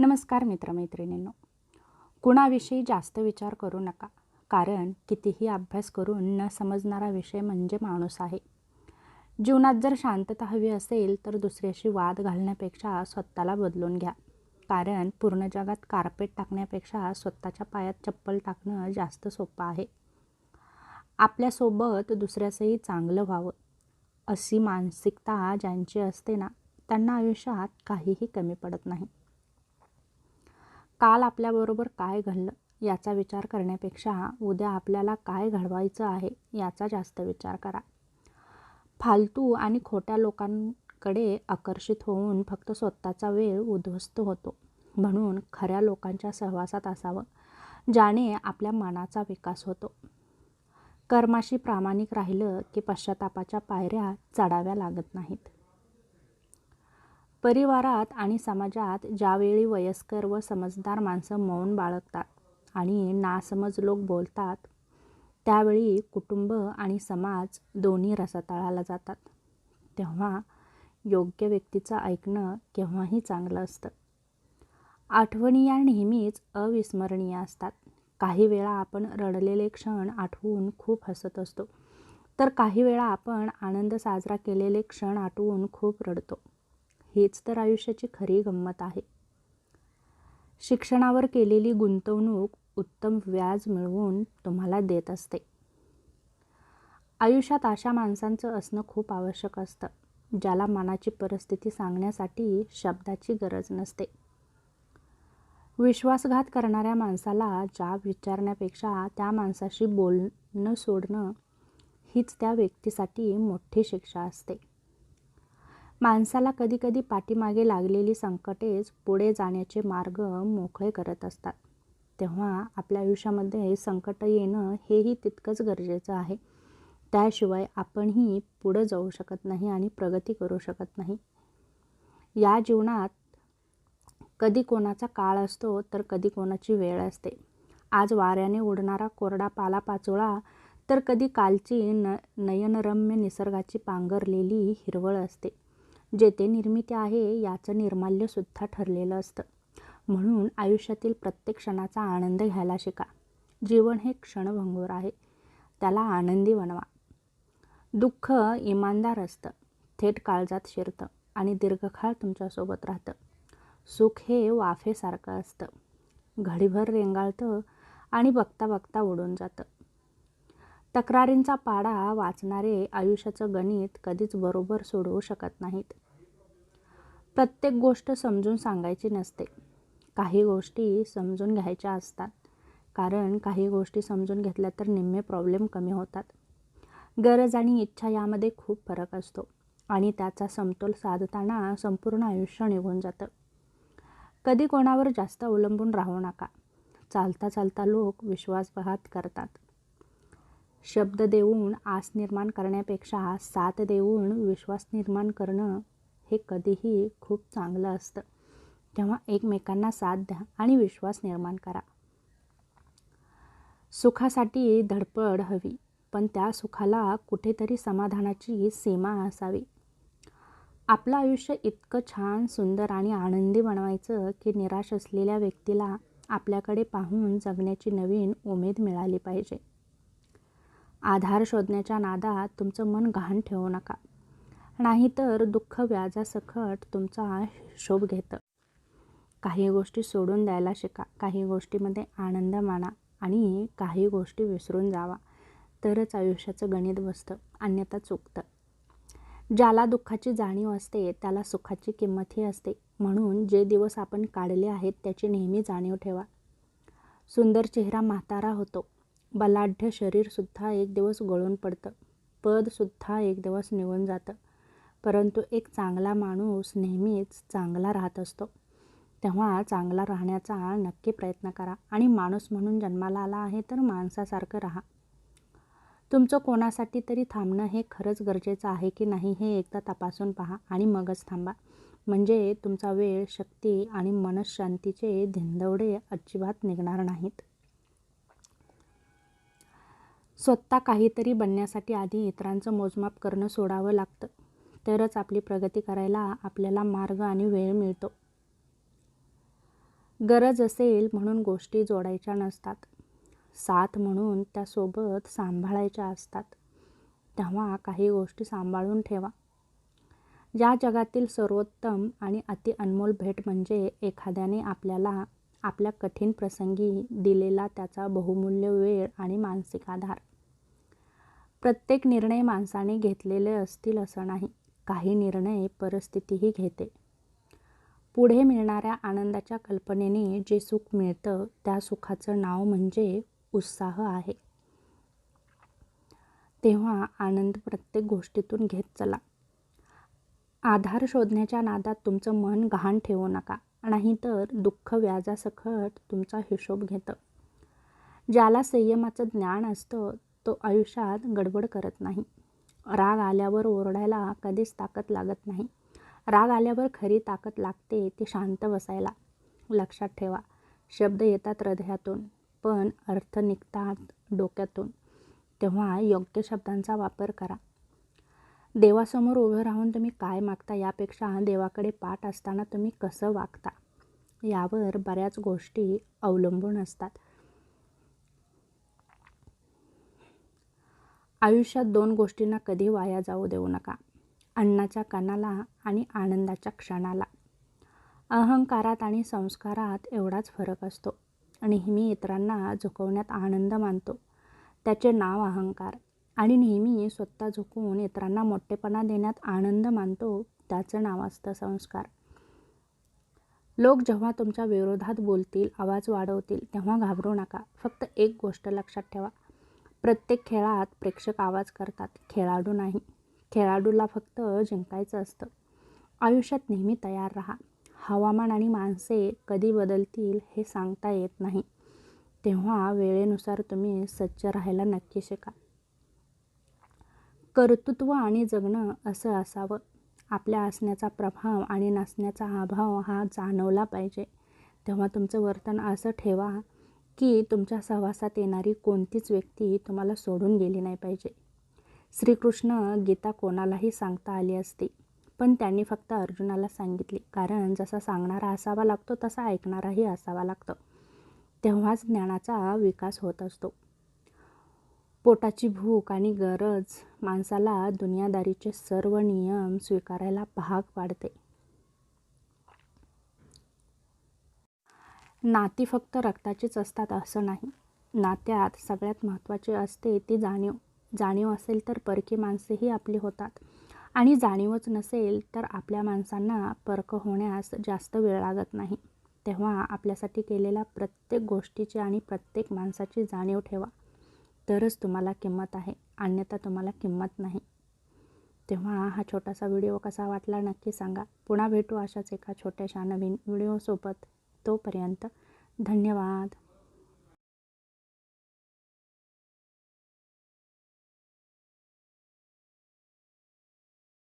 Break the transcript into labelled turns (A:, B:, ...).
A: नमस्कार मित्रमैत्रिणींनो. कुणाविषयी जास्त विचार करू नका. कारण कितीही अभ्यास करून न समजणारा विषय म्हणजे माणूस आहे. जीवनात जर शांतता हवी असेल तर दुसऱ्याशी वाद घालण्यापेक्षा स्वतःला बदलून घ्या. कारण पूर्ण जगात कार्पेट टाकण्यापेक्षा स्वतःच्या पायात चप्पल टाकणं जास्त सोपं आहे. आपल्यासोबत दुसऱ्याचंही चांगलं व्हावं. अशी मानसिकता ज्यांची असते ना त्यांना आयुष्यात काहीही कमी पडत नाही. काल आपल्याबरोबर काय घडलं याचा विचार करण्यापेक्षा उद्या आपल्याला काय घडवायचं आहे याचा जास्त विचार करा. फालतू आणि खोट्या लोकांकडे आकर्षित होऊन फक्त स्वतःचा वेळ उद्ध्वस्त होतो. म्हणून खऱ्या लोकांच्या सहवासात असावं ज्याने आपल्या मनाचा विकास होतो. कर्माशी प्रामाणिक राहिलं की पश्चातापाच्या पायऱ्या चढाव्या लागत नाहीत. परिवारात आणि समाजात ज्यावेळी वयस्कर व समजदार माणसं मौन बाळगतात आणि नासमज लोक बोलतात त्यावेळी कुटुंब आणि समाज दोन्ही रसातळाला जातात. तेव्हा योग्य व्यक्तीचं ऐकणं केव्हाही चांगलं असतं. आठवणी या नेहमीच अविस्मरणीय असतात. काही वेळा आपण रडलेले क्षण आठवून खूप हसत असतो तर काही वेळा आपण आनंद साजरा केलेले क्षण आठवून खूप रडतो. हीच तर आयुष्याची खरी गंमत आहे. शिक्षणावर केलेली गुंतवणूक उत्तम व्याज मिळवून तुम्हाला देत असते. आयुष्यात अशा माणसांचं असणं खूप आवश्यक असतं ज्याला मनाची परिस्थिती सांगण्यासाठी शब्दाची गरज नसते. विश्वासघात करणाऱ्या माणसाला जाब विचारण्यापेक्षा त्या माणसाशी बोलणं सोडणं हीच त्या व्यक्तीसाठी मोठी शिक्षा असते. माणसाला कधीकधी पाठीमागे लागलेली संकटेच पुढे जाण्याचे मार्ग मोकळे करत असतात. तेव्हा आपल्या आयुष्यामध्ये संकट येणं हेही तितकंच गरजेचं आहे. त्याशिवाय आपणही पुढं जाऊ शकत नाही आणि प्रगती करू शकत नाही. या जीवनात कधी कोणाचा काळ असतो तर कधी कोणाची वेळ असते. आज वाऱ्याने उडणारा कोरडा पालापाचोळा तर कधी कालची न नयनरम्य निसर्गाची पांघरलेली हिरवळ असते. जेथे निर्मिती आहे याचं निर्माल्यसुद्धा ठरलेलं असतं. म्हणून आयुष्यातील प्रत्येक क्षणाचा आनंद घ्यायला शिका. जीवन हे क्षणभंगूर आहे. त्याला आनंदी बनवा. दुःख इमानदार असतं. थेट काळजात शिरतं आणि दीर्घकाळ तुमच्यासोबत राहतं. सुख हे वाफेसारखं असतं. घडीभर रेंगाळतं आणि बघता बघता उडून जातं. तक्रारींचा पाडा वाचणारे आयुष्याचं गणित कधीच बरोबर सोडवू शकत नाहीत. प्रत्येक गोष्ट समजून सांगायची नसते. काही गोष्टी समजून घ्यायच्या असतात. कारण काही गोष्टी समजून घेतल्या तर निम्मे प्रॉब्लेम कमी होतात. गरज आणि इच्छा यामध्ये खूप फरक असतो आणि त्याचा समतोल साधताना संपूर्ण आयुष्य निघून जातं. कधी कोणावर जास्त अवलंबून राहू नका. चालता चालता लोक विश्वासघात करतात. शब्द देऊन आस निर्माण करण्यापेक्षा साथ देऊन विश्वास निर्माण करणं हे कधीही खूप चांगलं असतं. तेव्हा एकमेकांना साथ द्या आणि विश्वास निर्माण करा. सुखासाठी धडपड हवी पण त्या सुखाला कुठेतरी समाधानाची सीमा असावी. आपलं आयुष्य इतकं छान सुंदर आणि आनंदी बनवायचं की निराश असलेल्या व्यक्तीला आपल्याकडे पाहून जगण्याची नवीन उमेद मिळाली पाहिजे. आधार शोधण्याच्या नादात तुमचं मन घाण ठेवू नका. नाहीतर दुःख व्याजासकट तुमचा हिशोब घेतं. काही गोष्टी सोडून द्यायला शिका. काही गोष्टीमध्ये आनंद माना आणि काही गोष्टी विसरून जावा. तरच आयुष्याचं गणित बसतं. अन्यथा चुकतं. ज्याला दुःखाची जाणीव असते त्याला सुखाची किंमतही असते. म्हणून जे दिवस आपण काढले आहेत त्याची नेहमी जाणीव ठेवा. सुंदर चेहरा म्हातारा होतो. बलाढ्य शरीरसुद्धा एक दिवस गळून पडतं. पदसुद्धा एक दिवस निघून जातं. परंतु एक चांगला माणूस नेहमीच चांगला राहत असतो. तेव्हा चांगला राहण्याचा नक्की प्रयत्न करा आणि माणूस म्हणून जन्माला आला आहे तर माणसासारखं राहा. तुमचं कोणासाठी तरी थांबणं हे खरंच गरजेचं आहे की नाही हे एकदा तपासून पहा आणि मगच थांबा. म्हणजे तुमचा वेळ शक्ती आणि मनशांतीचे धिंदवडे अजिबात निघणार नाहीत. स्वतः काहीतरी बनण्यासाठी आधी इतरांचं मोजमाप करणं सोडावं लागतं. तरच आपली प्रगती करायला आपल्याला मार्ग आणि वेळ मिळतो. गरज असेल म्हणून गोष्टी जोडायच्या नसतात. साथ म्हणून त्यासोबत सांभाळायच्या असतात. तेव्हा काही गोष्टी सांभाळून ठेवा. या जगातील सर्वोत्तम आणि अति अनमोल भेट म्हणजे एखाद्याने आपल्याला आपल्या कठीण प्रसंगी दिलेला त्याचा बहुमूल्य वेळ आणि मानसिक आधार. प्रत्येक निर्णय माणसाने घेतलेले असतील असं नाही. काही निर्णय परिस्थितीही घेते. पुढे मिळणाऱ्या आनंदाच्या कल्पनेने जे सुख मिळतं त्या सुखाचं नाव म्हणजे उत्साह आहे. तेव्हा आनंद प्रत्येक गोष्टीतून घेत चला. आधार शोधण्याच्या नादात तुमचं मन गहाण ठेवू नका नाहीतर दुःख व्याजासकट तुमचा हिशोब घेतं. ज्याला संयमाचं ज्ञान असतं तो आयुष्यात गडबड करत नाही. राग आल्यावर ओरडायला कधीच ताकद लागत नाही. राग आल्यावर खरी ताकद लागते ती शांत बसायला. लक्षात ठेवा शब्द येतात हृदयातून पण अर्थ निघतात डोक्यातून. तेव्हा योग्य शब्दांचा वापर करा. देवासमोर उभं राहून तुम्ही काय मागता यापेक्षा देवाकडे पाठ असताना तुम्ही कसं वागता? यावर बऱ्याच गोष्टी अवलंबून असतात. आयुष्यात दोन गोष्टींना कधी वाया जाऊ देऊ नका. अन्नाच्या कणाला आणि आनंदाच्या क्षणाला. अहंकारात आणि संस्कारात एवढाच फरक असतो. नेहमी इतरांना झुकवण्यात आनंद मानतो. त्याचे नाव अहंकार. आणि नेहमी स्वतः झुकवून इतरांना मोठेपणा देण्यात आनंद मानतो त्याचं नाव असतं संस्कार. लोक जेव्हा तुमच्या विरोधात बोलतील आवाज वाढवतील तेव्हा घाबरू नका. फक्त एक गोष्ट लक्षात ठेवा. प्रत्येक खेळात प्रेक्षक आवाज करतात. खेळाडू नाही. खेळाडूला फक्त जिंकायचं असतं. आयुष्यात नेहमी तयार राहा. हवामान आणि माणसे कधी बदलतील हे सांगता येत नाही. तेव्हा वेळेनुसार तुम्ही सज्ज राहायला नक्की शिका. कर्तृत्व आणि जगणं असं असावं. आपल्या असण्याचा प्रभाव आणि नसण्याचा अभाव हा जाणवला पाहिजे. तेव्हा तुमचं वर्तन असं ठेवा. की तुमच्या सहवासात येणारी कोणतीच व्यक्ती तुम्हाला सोडून गेली नाही पाहिजे. श्रीकृष्ण गीता कोणालाही सांगता आली असती पण त्यांनी फक्त अर्जुनाला सांगितली. कारण जसा सांगणारा असावा लागतो तसा ऐकणाराही असावा लागतो. तेव्हाच ज्ञानाचा विकास होत असतो. पोटाची भूक आणि गरज माणसाला दुनियादारीचे सर्व नियम स्वीकारायला भाग पाडते. नाती फक्त रक्ताचीच असतात असं नाही. नात्यात सगळ्यात महत्त्वाची असते ती जाणीव. जाणीव असेल तर परकी माणसेही आपली होतात. आणि जाणीवच नसेल तर आपल्या माणसांना परक होण्यास जास्त वेळ लागत नाही. तेव्हा आपल्यासाठी केलेल्या प्रत्येक गोष्टीची आणि प्रत्येक माणसाची जाणीव ठेवा. तरच तुम्हाला किंमत आहे. अन्यथा तुम्हाला किंमत नाही. तेव्हा हा छोटासा व्हिडिओ कसा वाटला नक्की सांगा. पुन्हा भेटू अशाच एका छोट्याशा नवीन व्हिडिओसोबत. तोपर्यंत धन्यवाद.